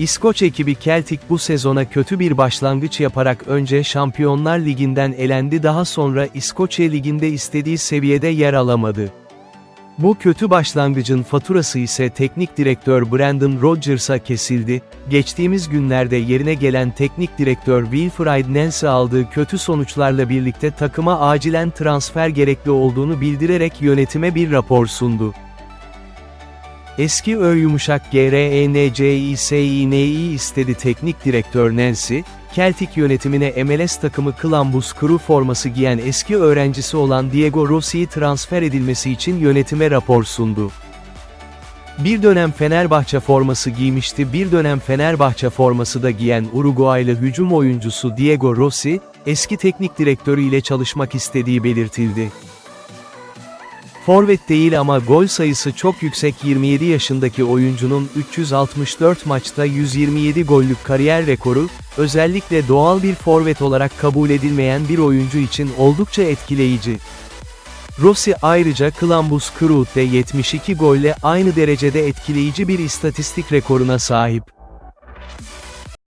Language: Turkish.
İskoç ekibi Celtic bu sezona kötü bir başlangıç yaparak önce Şampiyonlar Ligi'nden elendi daha sonra İskoçya Ligi'nde istediği seviyede yer alamadı. Bu kötü başlangıcın faturası ise teknik direktör Brandon Rodgers'a kesildi, geçtiğimiz günlerde yerine gelen teknik direktör Wilfried Nancy aldığı kötü sonuçlarla birlikte takıma acilen transfer gerekli olduğunu bildirerek yönetime bir rapor sundu. Eski Ö yumuşak GRENCİSİNİ istedi teknik direktör Nancy, Celtic yönetimine MLS takımı Columbus Crew forması giyen eski öğrencisi olan Diego Rossi'yi transfer edilmesi için yönetime rapor sundu. Bir dönem Fenerbahçe forması giymişti bir dönem Fenerbahçe forması da giyen Uruguaylı hücum oyuncusu Diego Rossi, eski teknik direktörü ile çalışmak istediği belirtildi. Forvet değil ama gol sayısı çok yüksek 27 yaşındaki oyuncunun 364 maçta 127 gollük kariyer rekoru, özellikle doğal bir forvet olarak kabul edilmeyen bir oyuncu için oldukça etkileyici. Rossi ayrıca Columbus Crew'de 72 golle aynı derecede etkileyici bir istatistik rekoruna sahip.